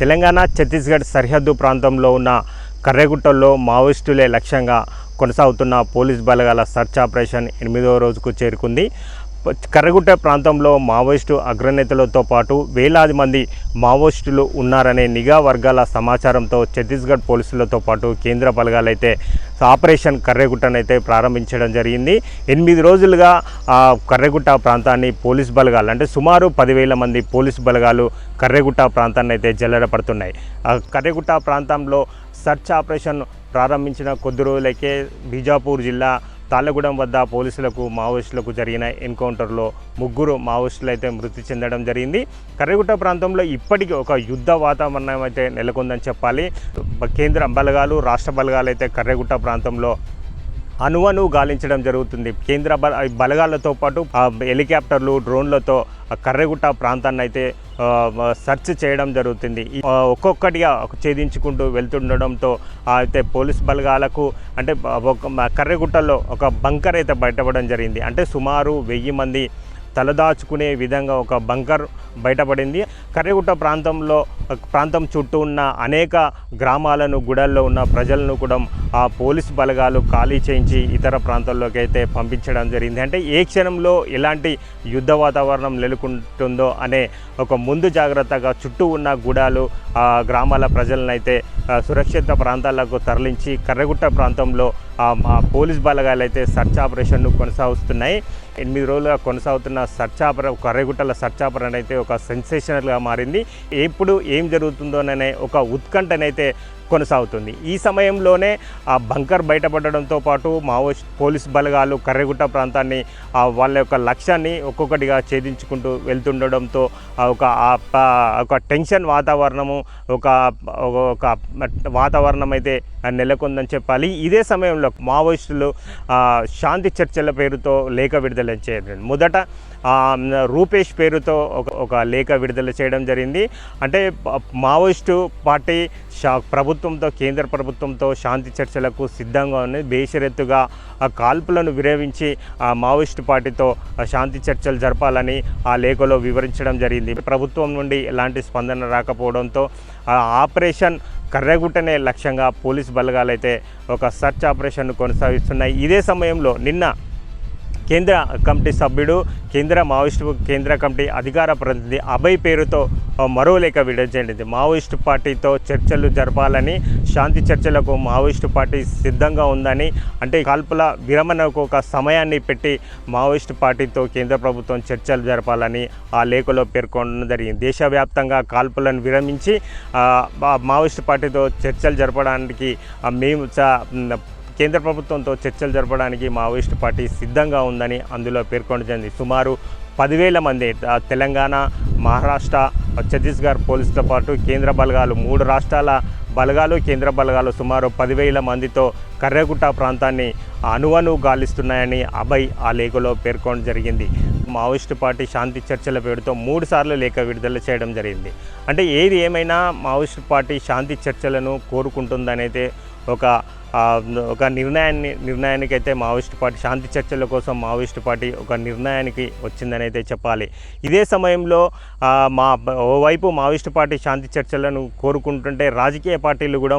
తెలంగాణ ఛత్తీస్గఢ్ సరిహద్దు ప్రాంతంలో ఉన్న కర్రెగుట్టల్లో మావోయిస్టులే లక్ష్యంగా కొనసాగుతున్న పోలీస్ బలగాల సర్చ్ ఆపరేషన్ ఎనిమిదవ రోజుకు చేరుకుంది. కర్రగుట్ట ప్రాంతంలో మావోయిస్టు అగ్రనేతలతో పాటు వేలాది మంది మావోయిస్టులు ఉన్నారనే నిఘా వర్గాల సమాచారంతో ఛత్తీస్గఢ్ పోలీసులతో పాటు కేంద్ర బలగాలైతే ఆపరేషన్ కర్రెగుట్టనైతే ప్రారంభించడం జరిగింది. ఎనిమిది రోజులుగా ఆ కర్రెగుట్ట ప్రాంతాన్ని పోలీస్ బలగాలు అంటే సుమారు పదివేల మంది పోలీస్ బలగాలు కర్రెగుట్ట ప్రాంతాన్ని అయితే జల్లడపడుతున్నాయి. ఆ కర్రెగుట్ట ప్రాంతంలో సర్చ్ ఆపరేషన్ ప్రారంభించిన కొద్ది రోజులకే బీజాపూర్ జిల్లా తాళ్ళగూడెం వద్ద పోలీసులకు మావోయిస్టులకు జరిగిన ఎన్కౌంటర్లో ముగ్గురు మావోయిస్టులు అయితే మృతి చెందడం జరిగింది. కర్రగుట్ట ప్రాంతంలో ఇప్పటికీ ఒక యుద్ధ వాతావరణం అయితే నెలకొందని చెప్పాలి. కేంద్ర బలగాలు రాష్ట్ర బలగాలు అయితే కర్రగుట్ట ప్రాంతంలో అనువను గాలించడం జరుగుతుంది. కేంద్ర బల బలగాలతో పాటు హెలికాప్టర్లు డ్రోన్లతో కర్రెగుట్ట ప్రాంతాన్ని అయితే సెర్చ్ చేయడం జరుగుతుంది. ఒక్కొక్కటిగా ఛేదించుకుంటూ వెళ్తుండడంతో అయితే పోలీస్ బలగాలకు అంటే ఒక కర్రెగుట్టలో ఒక బంకర్ అయితే బయటపడడం జరిగింది. అంటే సుమారు వెయ్యి మంది తలదాచుకునే విధంగా ఒక బంకర్ బయటపడింది. కర్రగుట్ట ప్రాంతంలో ప్రాంతం చుట్టూ ఉన్న అనేక గ్రామాలను గుడల్లో ఉన్న ప్రజలను కూడా ఆ పోలీస్ బలగాలు ఖాళీ చేయించి ఇతర ప్రాంతాల్లోకి అయితే పంపించడం జరిగింది. అంటే ఏ క్షణంలో ఎలాంటి యుద్ధ వాతావరణం నెలకొంటుందో అనే ఒక ముందు జాగ్రత్తగా చుట్టూ ఉన్న గుడాలు ఆ గ్రామాల ప్రజలను అయితే సురక్షిత ప్రాంతాలకు తరలించి కర్రగుట్ట ప్రాంతంలో మా పోలీస్ బలగాలు అయితే సర్చ్ ఆపరేషన్ను కొనసాగుతున్నాయి ఎనిమిది రోజులుగా కొనసాగుతున్న సర్చ్ ఆపర కర్రెగుట్టల సర్చ్ ఆపరేషన్ అయితే ఒక సెన్సేషనల్గా మారింది. ఎప్పుడు ఏం జరుగుతుందోననే ఒక ఉత్కంఠనైతే కొనసాగుతుంది. ఈ సమయంలోనే ఆ బంకర్ బయటపడడంతో పాటు మావోయిస్ట్ పోలీస్ బలగాలు కర్రెగుట్ట ప్రాంతాన్ని వాళ్ళ యొక్క లక్ష్యాన్ని ఒక్కొక్కటిగా ఛేదించుకుంటూ వెళ్తుండడంతో ఒక ప- ఒక టెన్షన్ వాతావరణము ఒక ఒక వాతావరణం అయితే నెలకొందని చెప్పాలి. ఇదే సమయంలో మావోయిస్టులు శాంతి చర్చల పేరుతో లేఖ విడుదల చేయడం. మొదట రూపేష్ పేరుతో ఒక ఒక లేఖ విడుదల చేయడం జరిగింది. అంటే మావోయిస్టు పార్టీ ప్రభుత్వ ప్రభుత్వంతో కేంద్ర ప్రభుత్వంతో శాంతి చర్చలకు సిద్ధంగా ఉంది. బేషరత్తుగా ఆ కాల్పులను విరేవించి ఆ మావోయిస్టు పార్టీతో శాంతి చర్చలు జరపాలని ఆ లేఖలో వివరించడం జరిగింది. ప్రభుత్వం నుండి ఎలాంటి స్పందన రాకపోవడంతో ఆ ఆపరేషన్ కర్రగుట్టనే లక్ష్యంగా పోలీస్ బలగాలైతే ఒక సర్చ్ ఆపరేషన్ కొనసాగిస్తున్నాయి. ఇదే సమయంలో నిన్న కేంద్ర కమిటీ సభ్యుడు కేంద్ర మావోయిస్టు కేంద్ర కమిటీ అధికార ప్రతినిధి అభయ్ పేరుతో మరో లేఖ విడుదల చేయండి. మావోయిస్టు పార్టీతో చర్చలు జరపాలని శాంతి చర్చలకు మావోయిస్టు పార్టీ సిద్ధంగా ఉందని అంటే కాల్పుల విరమణకు ఒక సమయాన్ని పెట్టి మావోయిస్టు పార్టీతో కేంద్ర ప్రభుత్వం చర్చలు జరపాలని ఆ లేఖలో పేర్కొనడం జరిగింది. దేశవ్యాప్తంగా కాల్పులను విరమించి మా- మావోయిస్టు పార్టీతో చర్చలు జరపడానికి మేము కేంద్ర ప్రభుత్వంతో చర్చలు జరపడానికి మావోయిస్టు పార్టీ సిద్ధంగా ఉందని అందులో పేర్కొనడం సుమారు పదివేల మంది తెలంగాణ మహారాష్ట్ర ఛత్తీస్గఢ్ పోలీసుతో పాటు కేంద్ర బలగాలు మూడు రాష్ట్రాల బలగాలు కేంద్ర బలగాలు సుమారు పదివేల మందితో కర్రగుట్ట ప్రాంతాన్ని అనువను గాలిస్తున్నాయని అభయ్ ఆ లేఖలో పేర్కొనడం జరిగింది. మావోయిస్టు పార్టీ శాంతి చర్చల పేరుతో మూడు సార్లు లేఖ విడుదల చేయడం జరిగింది. అంటే ఏది ఏమైనా మావోయిస్టు పార్టీ శాంతి చర్చలను కోరుకుంటుందనైతే ఒక ఒక నిర్ణయాన్ని నిర్ణయానికి అయితే మావోయిస్టు పార్టీ శాంతి చర్చల కోసం మావోయిస్టు పార్టీ ఒక నిర్ణయానికి వచ్చిందని అయితే చెప్పాలి. ఇదే సమయంలో మా ఓవైపు మావోయిస్టు పార్టీ శాంతి చర్చలను కోరుకుంటుంటే రాజకీయ పార్టీలు కూడా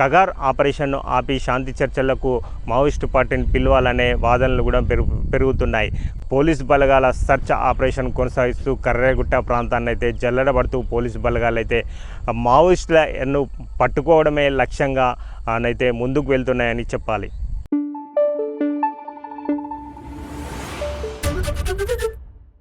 కగార్ ఆపరేషన్ను ఆపి శాంతి చర్చలకు మావోయిస్టు పార్టీని పిలవాలనే వాదనలు కూడా పెరుగు పెరుగుతున్నాయి. పోలీస్ బలగాల సర్చ్ ఆపరేషన్ కొనసాగిస్తూ కర్రెగుట్ట ప్రాంతాన్ని అయితే జల్లడబడుతూ పోలీస్ బలగాలు అయితే మావోయిస్టులను పట్టుకోవడమే లక్ష్యంగా అయితే ముందుకు వెళ్తున్నాయని చెప్పాలి.